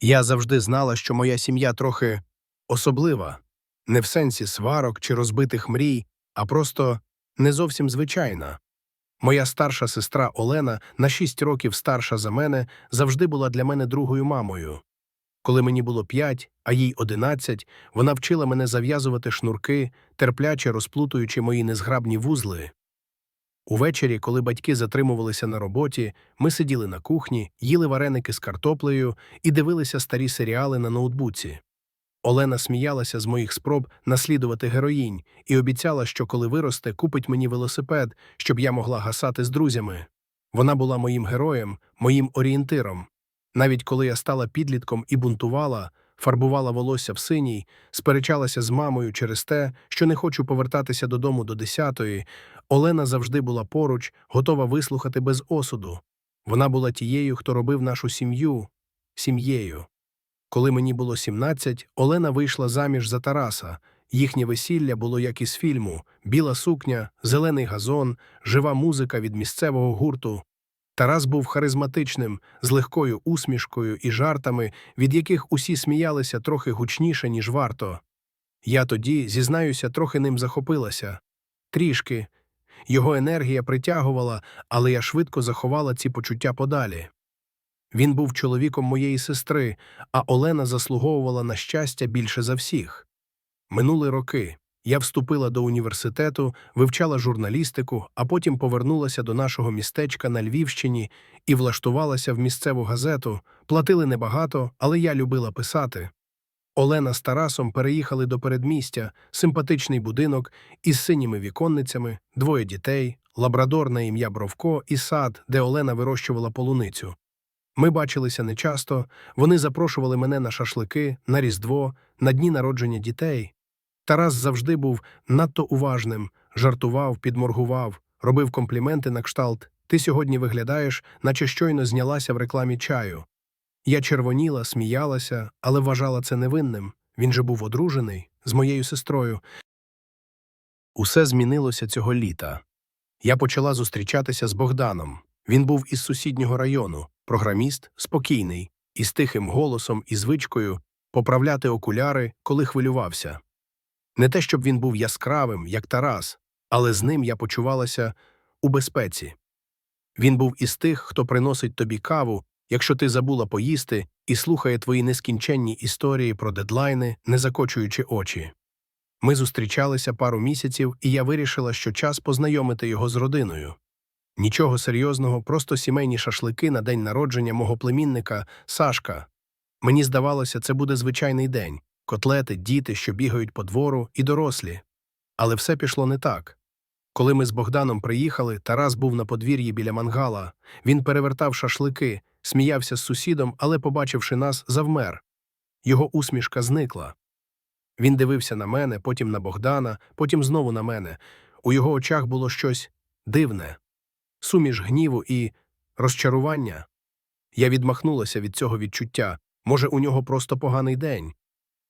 Я завжди знала, що моя сім'я трохи особлива, не в сенсі сварок чи розбитих мрій, а просто не зовсім звичайна. Моя старша сестра Олена, на шість років старша за мене, завжди була для мене другою мамою. Коли мені було п'ять, а їй одинадцять, вона вчила мене зав'язувати шнурки, терпляче розплутуючи мої незграбні вузли. Увечері, коли батьки затримувалися на роботі, ми сиділи на кухні, їли вареники з картоплею і дивилися старі серіали на ноутбуці. Олена сміялася з моїх спроб наслідувати героїнь і обіцяла, що коли виросте, купить мені велосипед, щоб я могла гасати з друзями. Вона була моїм героєм, моїм орієнтиром. Навіть коли я стала підлітком і бунтувала, фарбувала волосся в синій, сперечалася з мамою через те, що не хочу повертатися додому до десятої, Олена завжди була поруч, готова вислухати без осуду. Вона була тією, хто робив нашу сім'ю сім'єю. Коли мені було 17, Олена вийшла заміж за Тараса. Їхнє весілля було як із фільму: біла сукня, зелений газон, жива музика від місцевого гурту. Тарас був харизматичним, з легкою усмішкою і жартами, від яких усі сміялися трохи гучніше, ніж варто. Я тоді, зізнаюся, трохи ним захопилася. Трішки. Його енергія притягувала, але я швидко заховала ці почуття подалі. Він був чоловіком моєї сестри, а Олена заслуговувала на щастя більше за всіх. Минули роки. Я вступила до університету, вивчала журналістику, а потім повернулася до нашого містечка на Львівщині і влаштувалася в місцеву газету. Платили небагато, але я любила писати. Олена з Тарасом переїхали до передмістя, симпатичний будинок із синіми віконницями, двоє дітей, лабрадор на ім'я Бровко і сад, де Олена вирощувала полуницю. Ми бачилися нечасто, вони запрошували мене на шашлики, на Різдво, на дні народження дітей. Тарас завжди був надто уважним, жартував, підморгував, робив компліменти на кшталт Ти сьогодні виглядаєш, наче щойно знялася в рекламі чаю. Я червоніла, сміялася, але вважала це невинним. Він же був одружений з моєю сестрою. Усе змінилося цього літа. Я почала зустрічатися з Богданом. Він був із сусіднього району, програміст, спокійний, із тихим голосом і звичкою поправляти окуляри, коли хвилювався. Не те, щоб він був яскравим, як Тарас, але з ним я почувалася у безпеці. Він був із тих, хто приносить тобі каву, якщо ти забула поїсти, і слухає твої нескінченні історії про дедлайни, не закочуючи очі. Ми зустрічалися пару місяців, і я вирішила, що час познайомити його з родиною. Нічого серйозного, просто сімейні шашлики на день народження мого племінника Сашка. Мені здавалося, це буде звичайний день котлети, діти, що бігають по двору, і дорослі. Але все пішло не так. Коли ми з Богданом приїхали, Тарас був на подвір'ї біля мангала. Він перевертав шашлики, сміявся з сусідом, але, побачивши нас, завмер. Його усмішка зникла. Він дивився на мене, потім на Богдана, потім знову на мене. У його очах було щось дивне суміш гніву і розчарування. Я відмахнулася від цього відчуття. Може, у нього просто поганий день.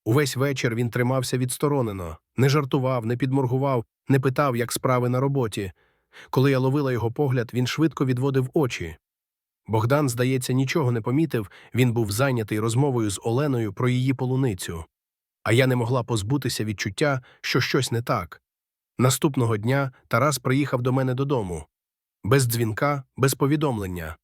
Увесь вечір він тримався відсторонено, не жартував, не підморгував, не питав, як справи на роботі. Коли я ловила його погляд, він швидко відводив очі. Богдан, здається, нічого не помітив, він був зайнятий розмовою з Оленою про її полуницю. А я не могла позбутися відчуття, що щось не так. Наступного дня Тарас приїхав до мене додому. Без дзвінка, без повідомлення.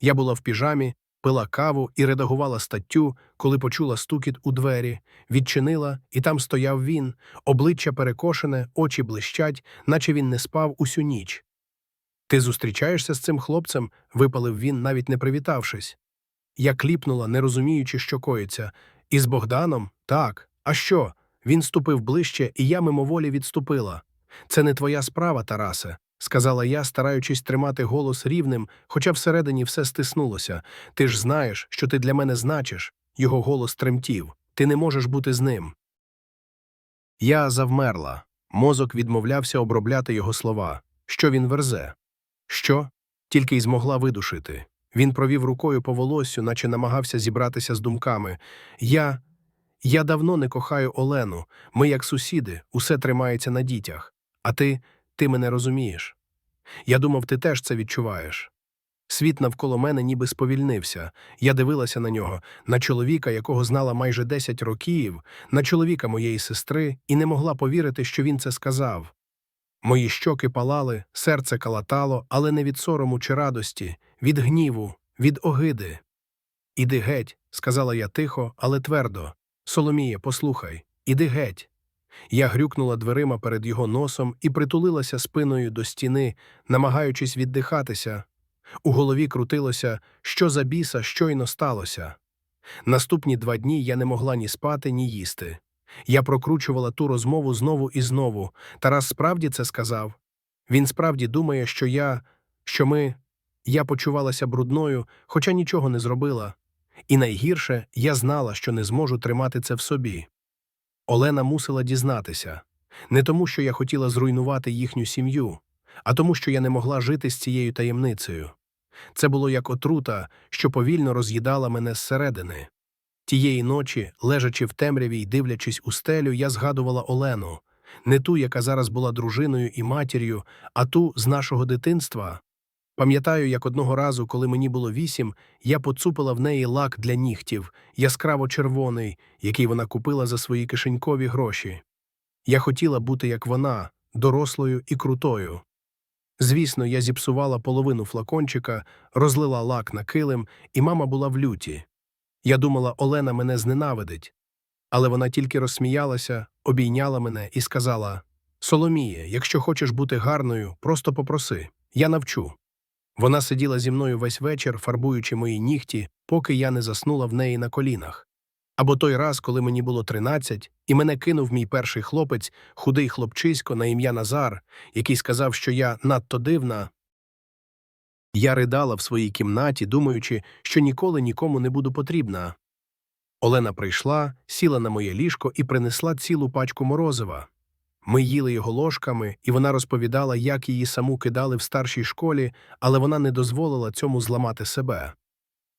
Я була в піжамі, пила каву і редагувала статтю, коли почула стукіт у двері, відчинила, і там стояв він, обличчя перекошене, очі блищать, наче він не спав усю ніч. Ти зустрічаєшся з цим хлопцем? випалив він, навіть не привітавшись. Я кліпнула, не розуміючи, що коїться. І з Богданом? Так. А що? Він ступив ближче, і я мимоволі відступила. Це не твоя справа, Тарасе, сказала я, стараючись тримати голос рівним, хоча всередині все стиснулося. Ти ж знаєш, що ти для мене значиш. Його голос тремтів. Ти не можеш бути з ним. Я завмерла. Мозок відмовлявся обробляти його слова. Що він верзе? Що? Тільки й змогла видушити. Він провів рукою по волоссю, наче намагався зібратися з думками. Я. Я давно не кохаю Олену. Ми, як сусіди, усе тримається на дітях. А ти, ти мене розумієш. Я думав, ти теж це відчуваєш. Світ навколо мене ніби сповільнився. Я дивилася на нього, на чоловіка, якого знала майже 10 років, на чоловіка моєї сестри, і не могла повірити, що він це сказав. Мої щоки палали, серце калатало, але не від сорому чи радості, від гніву, від огиди. Іди геть, сказала я тихо, але твердо. Соломіє, послухай, іди геть. Я грюкнула дверима перед його носом і притулилася спиною до стіни, намагаючись віддихатися. У голові крутилося, що за біса щойно сталося. Наступні два дні я не могла ні спати, ні їсти. Я прокручувала ту розмову знову і знову. Тарас справді це сказав. Він справді думає, що я, що ми. Я почувалася брудною, хоча нічого не зробила. І найгірше, я знала, що не зможу тримати це в собі. Олена мусила дізнатися не тому, що я хотіла зруйнувати їхню сім'ю, а тому, що я не могла жити з цією таємницею. Це було як отрута, що повільно роз'їдала мене зсередини. Тієї ночі, лежачи в темряві й дивлячись у стелю, я згадувала Олену, не ту, яка зараз була дружиною і матір'ю, а ту з нашого дитинства. Пам'ятаю, як одного разу, коли мені було вісім, я поцупила в неї лак для нігтів, яскраво червоний, який вона купила за свої кишенькові гроші. Я хотіла бути як вона, дорослою і крутою. Звісно, я зіпсувала половину флакончика, розлила лак на килим, і мама була в люті. Я думала, Олена мене зненавидить. Але вона тільки розсміялася, обійняла мене і сказала Соломіє, якщо хочеш бути гарною, просто попроси, я навчу. Вона сиділа зі мною весь вечір, фарбуючи мої нігті, поки я не заснула в неї на колінах. Або той раз, коли мені було тринадцять, і мене кинув мій перший хлопець, худий хлопчисько на ім'я Назар, який сказав, що я надто дивна. Я ридала в своїй кімнаті, думаючи, що ніколи нікому не буду потрібна. Олена прийшла, сіла на моє ліжко і принесла цілу пачку морозива. Ми їли його ложками, і вона розповідала, як її саму кидали в старшій школі, але вона не дозволила цьому зламати себе.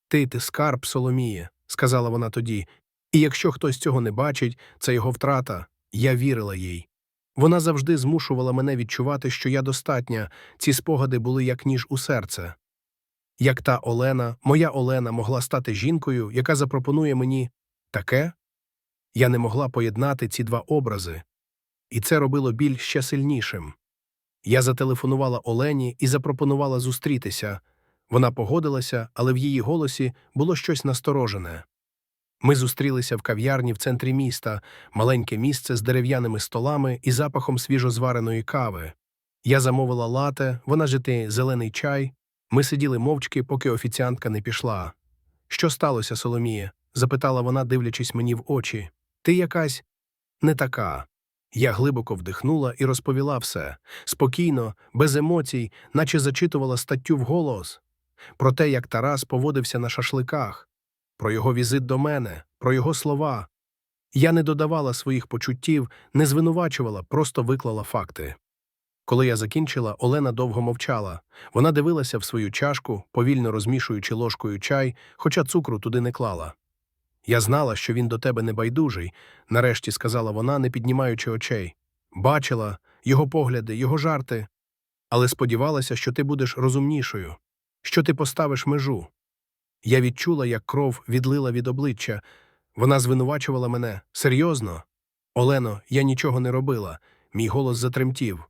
Ти ти скарб, Соломіє, сказала вона тоді, і якщо хтось цього не бачить, це його втрата. Я вірила їй. Вона завжди змушувала мене відчувати, що я достатня, ці спогади були як ніж у серце. Як та Олена, моя Олена могла стати жінкою, яка запропонує мені таке? Я не могла поєднати ці два образи, і це робило біль ще сильнішим. Я зателефонувала Олені і запропонувала зустрітися. Вона погодилася, але в її голосі було щось насторожене. Ми зустрілися в кав'ярні в центрі міста, маленьке місце з дерев'яними столами і запахом свіжозвареної кави. Я замовила лате, вона жити зелений чай. Ми сиділи мовчки, поки офіціантка не пішла. Що сталося, Соломіє? запитала вона, дивлячись мені в очі. Ти якась не така. Я глибоко вдихнула і розповіла все спокійно, без емоцій, наче зачитувала статтю вголос. Про те, як Тарас поводився на шашликах, про його візит до мене, про його слова. Я не додавала своїх почуттів, не звинувачувала, просто виклала факти. Коли я закінчила, Олена довго мовчала. Вона дивилася в свою чашку, повільно розмішуючи ложкою чай, хоча цукру туди не клала. Я знала, що він до тебе не байдужий, нарешті сказала вона, не піднімаючи очей. Бачила його погляди, його жарти, але сподівалася, що ти будеш розумнішою, що ти поставиш межу. Я відчула, як кров відлила від обличчя. Вона звинувачувала мене серйозно. Олено, я нічого не робила. Мій голос затремтів.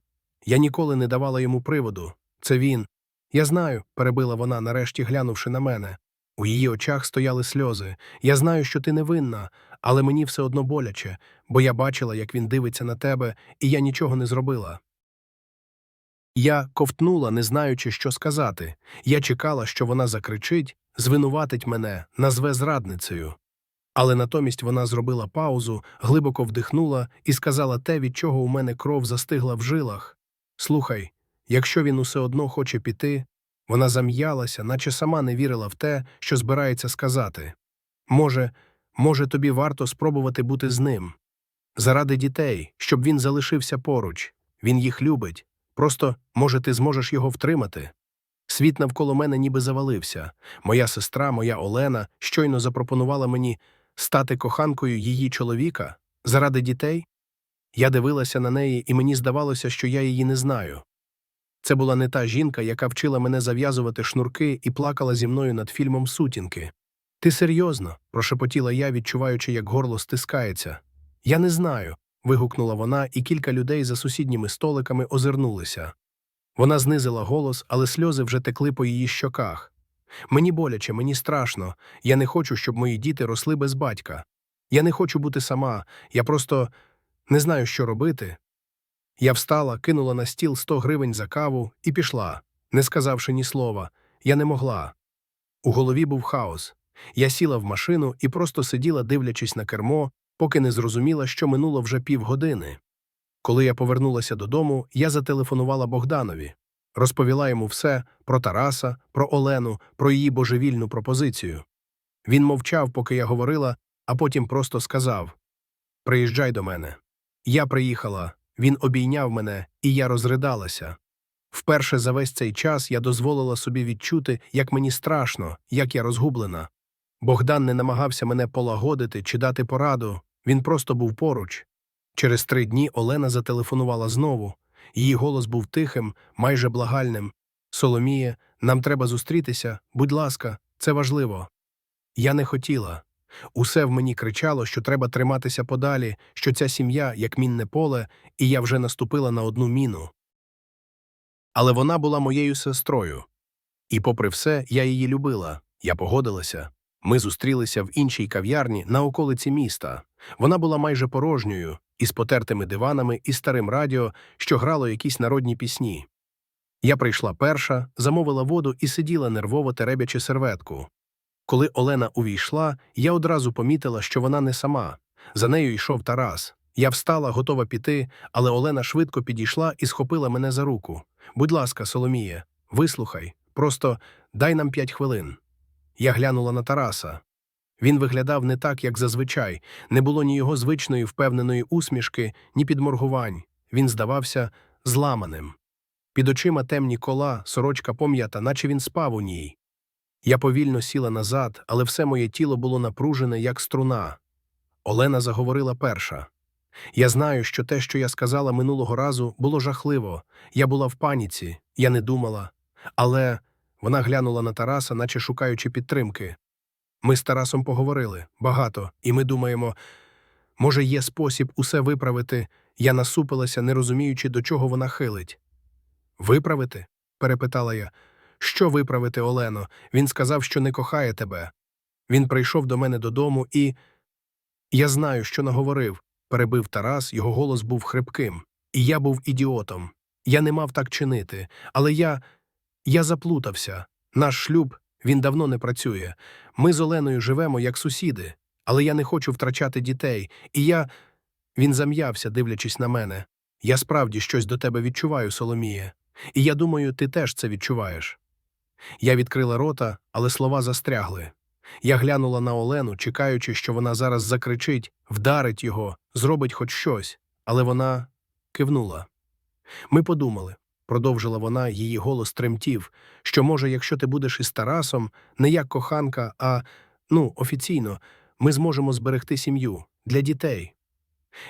Я ніколи не давала йому приводу. Це він. Я знаю, перебила вона, нарешті глянувши на мене. У її очах стояли сльози. Я знаю, що ти невинна, але мені все одно боляче, бо я бачила, як він дивиться на тебе, і я нічого не зробила. Я ковтнула, не знаючи, що сказати. Я чекала, що вона закричить, звинуватить мене, назве зрадницею. Але натомість вона зробила паузу, глибоко вдихнула і сказала те, від чого у мене кров застигла в жилах. Слухай, якщо він усе одно хоче піти, вона зам'ялася, наче сама не вірила в те, що збирається сказати. Може, може, тобі варто спробувати бути з ним. Заради дітей, щоб він залишився поруч. Він їх любить. Просто, може, ти зможеш його втримати. Світ навколо мене ніби завалився. Моя сестра, моя Олена, щойно запропонувала мені стати коханкою її чоловіка заради дітей. Я дивилася на неї, і мені здавалося, що я її не знаю. Це була не та жінка, яка вчила мене зав'язувати шнурки і плакала зі мною над фільмом Сутінки. Ти серйозно? прошепотіла я, відчуваючи, як горло стискається. Я не знаю. вигукнула вона, і кілька людей за сусідніми столиками озирнулися. Вона знизила голос, але сльози вже текли по її щоках. Мені боляче, мені страшно. Я не хочу, щоб мої діти росли без батька. Я не хочу бути сама, я просто не знаю, що робити. Я встала, кинула на стіл 100 гривень за каву і пішла, не сказавши ні слова. Я не могла. У голові був хаос. Я сіла в машину і просто сиділа, дивлячись на кермо, поки не зрозуміла, що минуло вже півгодини. Коли я повернулася додому, я зателефонувала Богданові, розповіла йому все про Тараса, про Олену, про її божевільну пропозицію. Він мовчав, поки я говорила, а потім просто сказав Приїжджай до мене. Я приїхала, він обійняв мене, і я розридалася. Вперше за весь цей час я дозволила собі відчути, як мені страшно, як я розгублена. Богдан не намагався мене полагодити чи дати пораду, він просто був поруч. Через три дні Олена зателефонувала знову. Її голос був тихим, майже благальним. Соломіє, нам треба зустрітися, будь ласка, це важливо. Я не хотіла. Усе в мені кричало, що треба триматися подалі, що ця сім'я, як мінне поле, і я вже наступила на одну міну. Але вона була моєю сестрою. І, попри все, я її любила, я погодилася. Ми зустрілися в іншій кав'ярні на околиці міста. Вона була майже порожньою, із потертими диванами і старим радіо, що грало якісь народні пісні. Я прийшла перша, замовила воду і сиділа нервово теребячи серветку. Коли Олена увійшла, я одразу помітила, що вона не сама. За нею йшов Тарас. Я встала, готова піти, але Олена швидко підійшла і схопила мене за руку. Будь ласка, Соломіє, вислухай, просто дай нам п'ять хвилин. Я глянула на Тараса. Він виглядав не так, як зазвичай, не було ні його звичної впевненої усмішки, ні підморгувань. Він здавався зламаним. Під очима темні кола, сорочка пом'ята, наче він спав у ній. Я повільно сіла назад, але все моє тіло було напружене, як струна. Олена заговорила перша. Я знаю, що те, що я сказала минулого разу, було жахливо. Я була в паніці, я не думала. Але вона глянула на Тараса, наче шукаючи підтримки. Ми з Тарасом поговорили багато, і ми думаємо, може, є спосіб усе виправити. Я насупилася, не розуміючи, до чого вона хилить. Виправити? перепитала я. Що виправити, Олено? Він сказав, що не кохає тебе. Він прийшов до мене додому і. Я знаю, що наговорив, перебив Тарас, його голос був хрипким. І я був ідіотом. Я не мав так чинити, але я. Я заплутався. Наш шлюб він давно не працює. Ми з Оленою живемо як сусіди, але я не хочу втрачати дітей, і я. Він зам'явся, дивлячись на мене. Я справді щось до тебе відчуваю, Соломіє, і я думаю, ти теж це відчуваєш. Я відкрила рота, але слова застрягли. Я глянула на Олену, чекаючи, що вона зараз закричить, вдарить його, зробить хоч щось, але вона кивнула. Ми подумали, продовжила вона, її голос тремтів, що, може, якщо ти будеш із Тарасом, не як коханка, а ну, офіційно, ми зможемо зберегти сім'ю для дітей.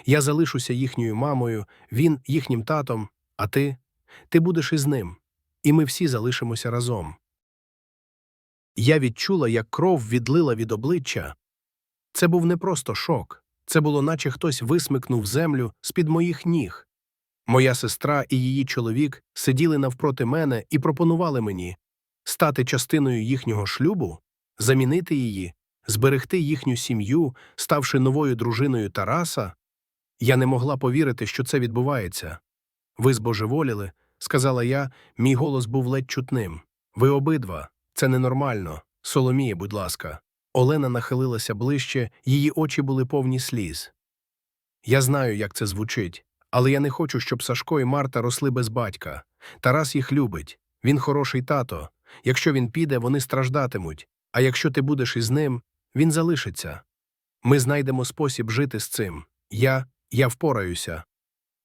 Я залишуся їхньою мамою, він їхнім татом, а ти? Ти будеш із ним, і ми всі залишимося разом. Я відчула, як кров відлила від обличчя. Це був не просто шок, це було, наче хтось висмикнув землю з-під моїх ніг. Моя сестра і її чоловік сиділи навпроти мене і пропонували мені стати частиною їхнього шлюбу, замінити її, зберегти їхню сім'ю, ставши новою дружиною Тараса. Я не могла повірити, що це відбувається. Ви збожеволіли, сказала я, мій голос був ледь чутним. Ви обидва. Це ненормально. Соломіє, будь ласка. Олена нахилилася ближче, її очі були повні сліз. Я знаю, як це звучить, але я не хочу, щоб Сашко і Марта росли без батька. Тарас їх любить. Він хороший тато. Якщо він піде, вони страждатимуть. А якщо ти будеш із ним, він залишиться. Ми знайдемо спосіб жити з цим. Я, я впораюся.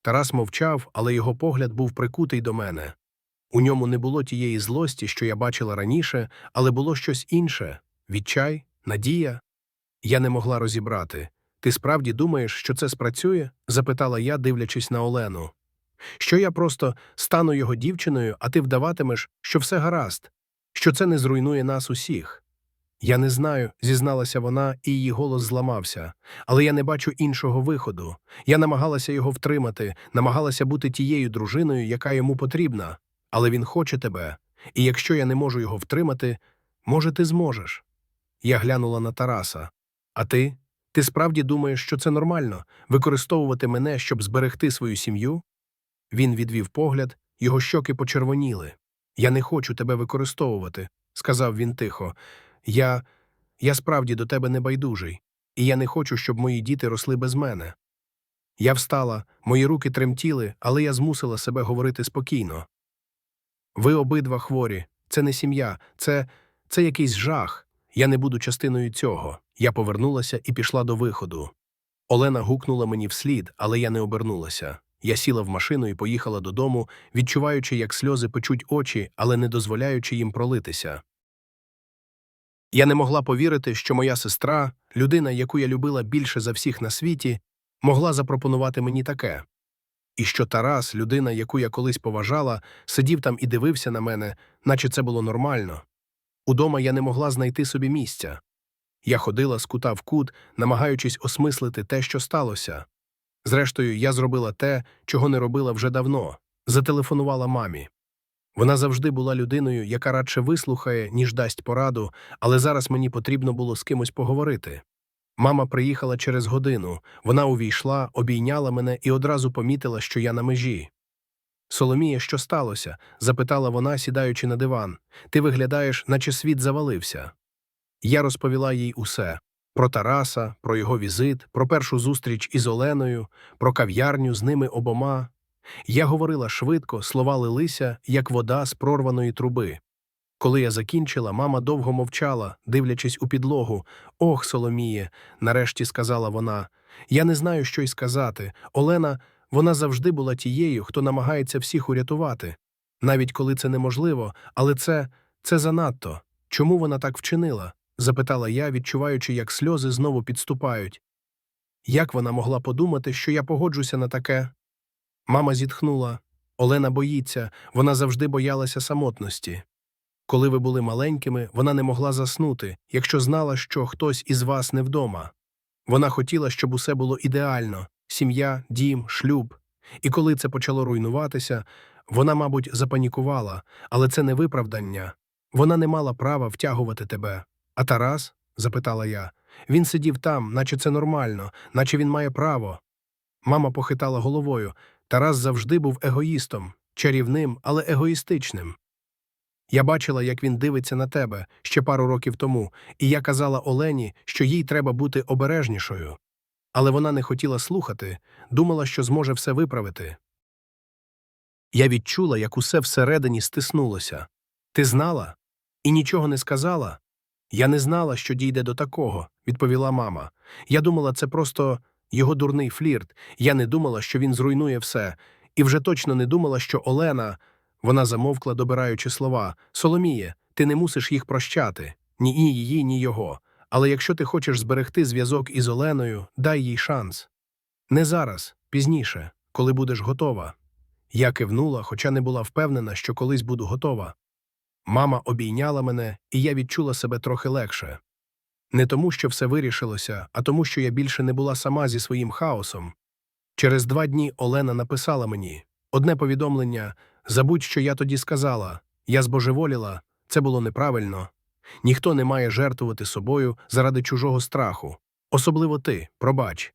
Тарас мовчав, але його погляд був прикутий до мене. У ньому не було тієї злості, що я бачила раніше, але було щось інше відчай, надія. Я не могла розібрати. Ти справді думаєш, що це спрацює? запитала я, дивлячись на Олену. Що я просто стану його дівчиною, а ти вдаватимеш, що все гаразд, що це не зруйнує нас усіх. Я не знаю, зізналася вона, і її голос зламався, але я не бачу іншого виходу. Я намагалася його втримати, намагалася бути тією дружиною, яка йому потрібна. Але він хоче тебе, і якщо я не можу його втримати, може, ти зможеш. Я глянула на Тараса. А ти? Ти справді думаєш, що це нормально використовувати мене, щоб зберегти свою сім'ю? Він відвів погляд, його щоки почервоніли. Я не хочу тебе використовувати, сказав він тихо. Я. Я справді до тебе не байдужий, і я не хочу, щоб мої діти росли без мене. Я встала, мої руки тремтіли, але я змусила себе говорити спокійно. Ви обидва хворі, це не сім'я, це. це якийсь жах. Я не буду частиною цього. Я повернулася і пішла до виходу. Олена гукнула мені вслід, але я не обернулася. Я сіла в машину і поїхала додому, відчуваючи, як сльози печуть очі, але не дозволяючи їм пролитися. Я не могла повірити, що моя сестра, людина, яку я любила більше за всіх на світі, могла запропонувати мені таке. І що Тарас, людина, яку я колись поважала, сидів там і дивився на мене, наче це було нормально. Удома я не могла знайти собі місця. Я ходила з кута в кут, намагаючись осмислити те, що сталося. Зрештою, я зробила те, чого не робила вже давно зателефонувала мамі. Вона завжди була людиною, яка радше вислухає, ніж дасть пораду, але зараз мені потрібно було з кимось поговорити. Мама приїхала через годину, вона увійшла, обійняла мене і одразу помітила, що я на межі. Соломія, що сталося? запитала вона, сідаючи на диван. Ти виглядаєш, наче світ завалився. Я розповіла їй усе про Тараса, про його візит, про першу зустріч із Оленою, про кав'ярню з ними обома. Я говорила швидко, слова лилися, як вода з прорваної труби. Коли я закінчила, мама довго мовчала, дивлячись у підлогу. Ох, Соломіє, нарешті сказала вона. Я не знаю, що й сказати. Олена, вона завжди була тією, хто намагається всіх урятувати. Навіть коли це неможливо, але це це занадто. Чому вона так вчинила? запитала я, відчуваючи, як сльози знову підступають. Як вона могла подумати, що я погоджуся на таке? Мама зітхнула. Олена боїться, вона завжди боялася самотності. Коли ви були маленькими, вона не могла заснути, якщо знала, що хтось із вас не вдома. Вона хотіла, щоб усе було ідеально сім'я, дім, шлюб. І коли це почало руйнуватися, вона, мабуть, запанікувала, але це не виправдання. Вона не мала права втягувати тебе. А Тарас? запитала я. Він сидів там, наче це нормально, наче він має право. Мама похитала головою. Тарас завжди був егоїстом, чарівним, але егоїстичним. Я бачила, як він дивиться на тебе ще пару років тому, і я казала Олені, що їй треба бути обережнішою. Але вона не хотіла слухати, думала, що зможе все виправити. Я відчула, як усе всередині стиснулося. Ти знала? І нічого не сказала? Я не знала, що дійде до такого, відповіла мама. Я думала, це просто його дурний флірт. Я не думала, що він зруйнує все, і вже точно не думала, що Олена. Вона замовкла, добираючи слова Соломіє, ти не мусиш їх прощати ні її, ні його. Але якщо ти хочеш зберегти зв'язок із Оленою, дай їй шанс. Не зараз, пізніше, коли будеш готова. Я кивнула, хоча не була впевнена, що колись буду готова. Мама обійняла мене, і я відчула себе трохи легше. Не тому, що все вирішилося, а тому, що я більше не була сама зі своїм хаосом. Через два дні Олена написала мені одне повідомлення забудь, що я тоді сказала я збожеволіла, це було неправильно. Ніхто не має жертвувати собою заради чужого страху. Особливо ти, пробач.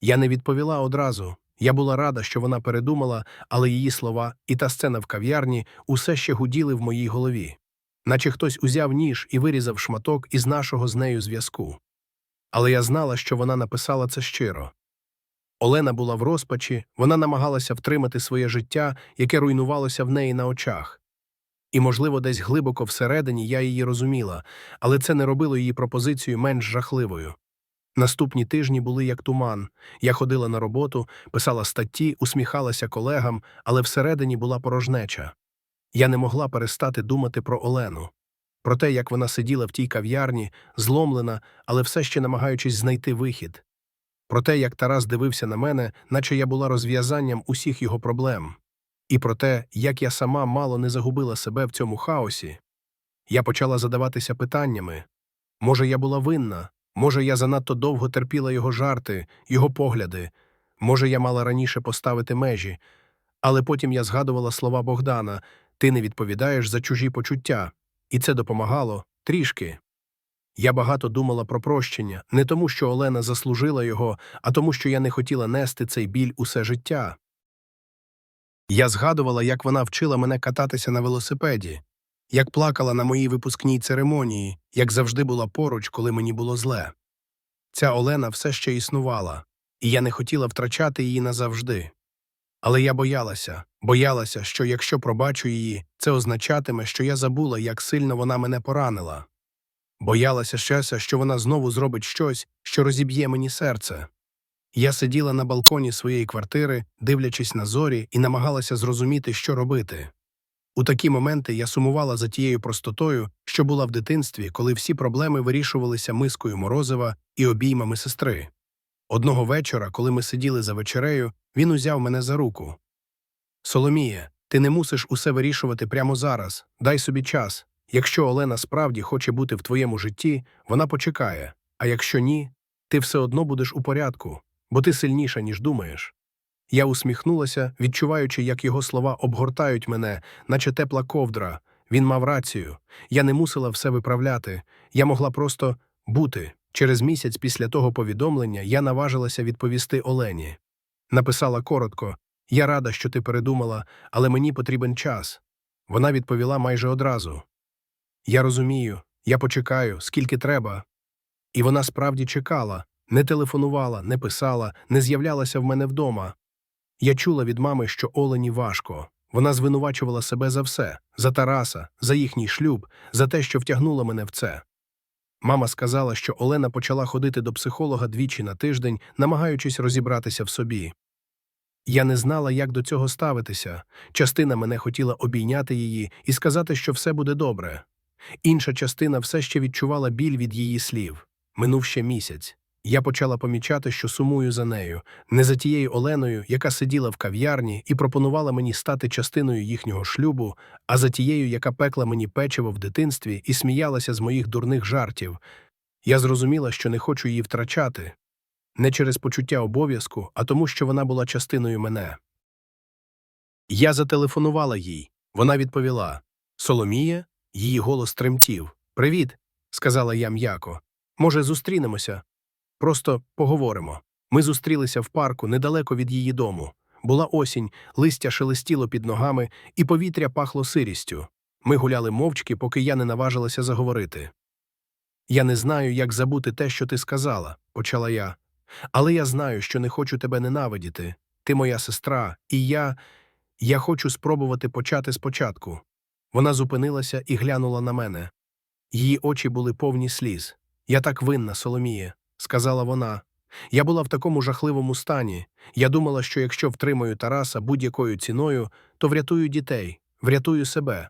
Я не відповіла одразу. Я була рада, що вона передумала, але її слова і та сцена в кав'ярні усе ще гуділи в моїй голові наче хтось узяв ніж і вирізав шматок із нашого з нею зв'язку. Але я знала, що вона написала це щиро. Олена була в розпачі, вона намагалася втримати своє життя, яке руйнувалося в неї на очах. І, можливо, десь глибоко всередині я її розуміла, але це не робило її пропозицію менш жахливою. Наступні тижні були як туман. Я ходила на роботу, писала статті, усміхалася колегам, але всередині була порожнеча. Я не могла перестати думати про Олену, про те, як вона сиділа в тій кав'ярні, зломлена, але все ще намагаючись знайти вихід. Про те, як Тарас дивився на мене, наче я була розв'язанням усіх його проблем, і про те, як я сама мало не загубила себе в цьому хаосі. Я почала задаватися питаннями. Може, я була винна, може, я занадто довго терпіла його жарти, його погляди, може, я мала раніше поставити межі, але потім я згадувала слова Богдана ти не відповідаєш за чужі почуття, і це допомагало трішки. Я багато думала про прощення, не тому, що Олена заслужила його, а тому, що я не хотіла нести цей біль усе життя. Я згадувала, як вона вчила мене кататися на велосипеді, як плакала на моїй випускній церемонії, як завжди була поруч, коли мені було зле. Ця Олена все ще існувала, і я не хотіла втрачати її назавжди. Але я боялася, боялася, що якщо пробачу її, це означатиме, що я забула, як сильно вона мене поранила. Боялася щастя, що вона знову зробить щось, що розіб'є мені серце. Я сиділа на балконі своєї квартири, дивлячись на зорі, і намагалася зрозуміти, що робити. У такі моменти я сумувала за тією простотою, що була в дитинстві, коли всі проблеми вирішувалися мискою морозива і обіймами сестри. Одного вечора, коли ми сиділи за вечерею, він узяв мене за руку. Соломіє, ти не мусиш усе вирішувати прямо зараз, дай собі час. Якщо Олена справді хоче бути в твоєму житті, вона почекає, а якщо ні, ти все одно будеш у порядку, бо ти сильніша, ніж думаєш. Я усміхнулася, відчуваючи, як його слова обгортають мене, наче тепла ковдра. Він мав рацію. Я не мусила все виправляти. Я могла просто бути. Через місяць після того повідомлення я наважилася відповісти Олені. Написала коротко Я рада, що ти передумала, але мені потрібен час. Вона відповіла майже одразу. Я розумію, я почекаю, скільки треба. І вона справді чекала, не телефонувала, не писала, не з'являлася в мене вдома. Я чула від мами, що Олені важко. Вона звинувачувала себе за все за Тараса, за їхній шлюб, за те, що втягнула мене в це. Мама сказала, що Олена почала ходити до психолога двічі на тиждень, намагаючись розібратися в собі. Я не знала, як до цього ставитися. Частина мене хотіла обійняти її і сказати, що все буде добре. Інша частина все ще відчувала біль від її слів. Минув ще місяць. Я почала помічати, що сумую за нею, не за тією Оленою, яка сиділа в кав'ярні і пропонувала мені стати частиною їхнього шлюбу, а за тією, яка пекла мені печиво в дитинстві і сміялася з моїх дурних жартів. Я зрозуміла, що не хочу її втрачати не через почуття обов'язку, а тому, що вона була частиною мене. Я зателефонувала їй. Вона відповіла Соломія, її голос тремтів. Привіт, сказала я м'яко. Може, зустрінемося? Просто поговоримо. Ми зустрілися в парку недалеко від її дому. Була осінь, листя шелестіло під ногами, і повітря пахло сирістю. Ми гуляли мовчки, поки я не наважилася заговорити. Я не знаю, як забути те, що ти сказала, почала я. Але я знаю, що не хочу тебе ненавидіти. Ти моя сестра, і я. Я хочу спробувати почати спочатку. Вона зупинилася і глянула на мене. Її очі були повні сліз. Я так винна, Соломіє, сказала вона. Я була в такому жахливому стані. Я думала, що якщо втримаю Тараса будь-якою ціною, то врятую дітей, врятую себе.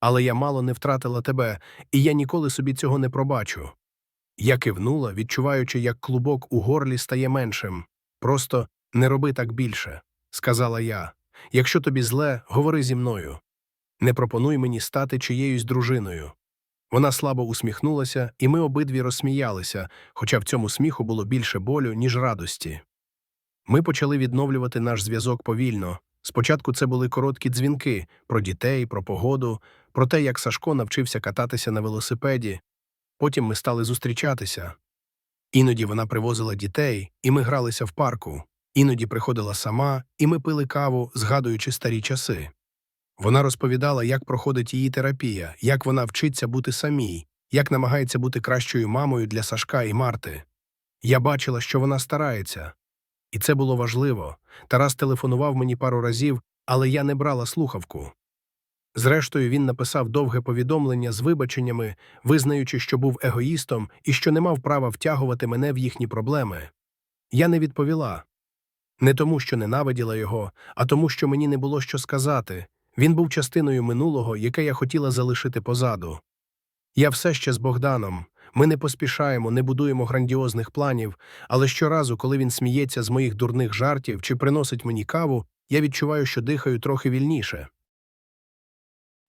Але я мало не втратила тебе, і я ніколи собі цього не пробачу. Я кивнула, відчуваючи, як клубок у горлі стає меншим. Просто не роби так більше, сказала я. Якщо тобі зле, говори зі мною. Не пропонуй мені стати чиєюсь дружиною. Вона слабо усміхнулася, і ми обидві розсміялися, хоча в цьому сміху було більше болю, ніж радості. Ми почали відновлювати наш зв'язок повільно. Спочатку це були короткі дзвінки про дітей, про погоду, про те, як Сашко навчився кататися на велосипеді. Потім ми стали зустрічатися. Іноді вона привозила дітей, і ми гралися в парку. Іноді приходила сама, і ми пили каву, згадуючи старі часи. Вона розповідала, як проходить її терапія, як вона вчиться бути самій, як намагається бути кращою мамою для Сашка і Марти. Я бачила, що вона старається. І це було важливо. Тарас телефонував мені пару разів, але я не брала слухавку. Зрештою, він написав довге повідомлення з вибаченнями, визнаючи, що був егоїстом і що не мав права втягувати мене в їхні проблеми. Я не відповіла. Не тому, що ненавиділа його, а тому, що мені не було що сказати. Він був частиною минулого, яке я хотіла залишити позаду. Я все ще з Богданом. Ми не поспішаємо, не будуємо грандіозних планів, але щоразу, коли він сміється з моїх дурних жартів чи приносить мені каву, я відчуваю, що дихаю трохи вільніше.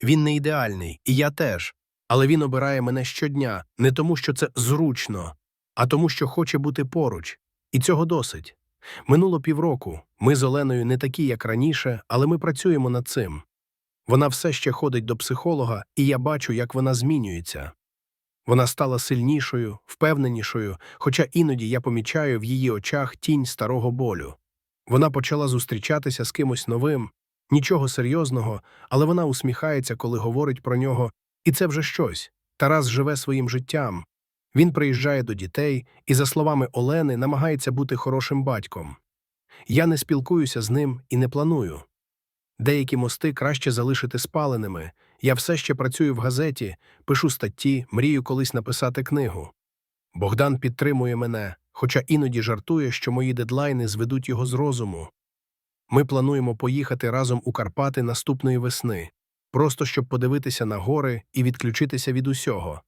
Він не ідеальний, і я теж, але він обирає мене щодня не тому, що це зручно, а тому, що хоче бути поруч. І цього досить. Минуло півроку. Ми з Оленою не такі, як раніше, але ми працюємо над цим. Вона все ще ходить до психолога, і я бачу, як вона змінюється. Вона стала сильнішою, впевненішою, хоча іноді я помічаю в її очах тінь старого болю. Вона почала зустрічатися з кимось новим, нічого серйозного, але вона усміхається, коли говорить про нього, і це вже щось. Тарас живе своїм життям. Він приїжджає до дітей і, за словами Олени, намагається бути хорошим батьком. Я не спілкуюся з ним і не планую. Деякі мости краще залишити спаленими. Я все ще працюю в газеті, пишу статті, мрію колись написати книгу. Богдан підтримує мене, хоча іноді жартує, що мої дедлайни зведуть його з розуму. Ми плануємо поїхати разом у Карпати наступної весни, просто щоб подивитися на гори і відключитися від усього.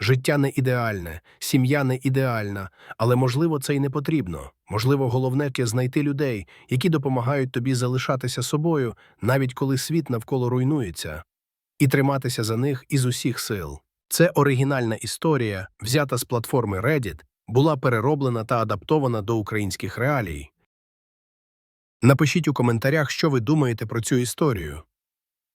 Життя не ідеальне, сім'я не ідеальна, але, можливо, це й не потрібно. Можливо, головне – знайти людей, які допомагають тобі залишатися собою, навіть коли світ навколо руйнується, і триматися за них із усіх сил. Це оригінальна історія, взята з платформи Reddit, була перероблена та адаптована до українських реалій. Напишіть у коментарях, що ви думаєте про цю історію.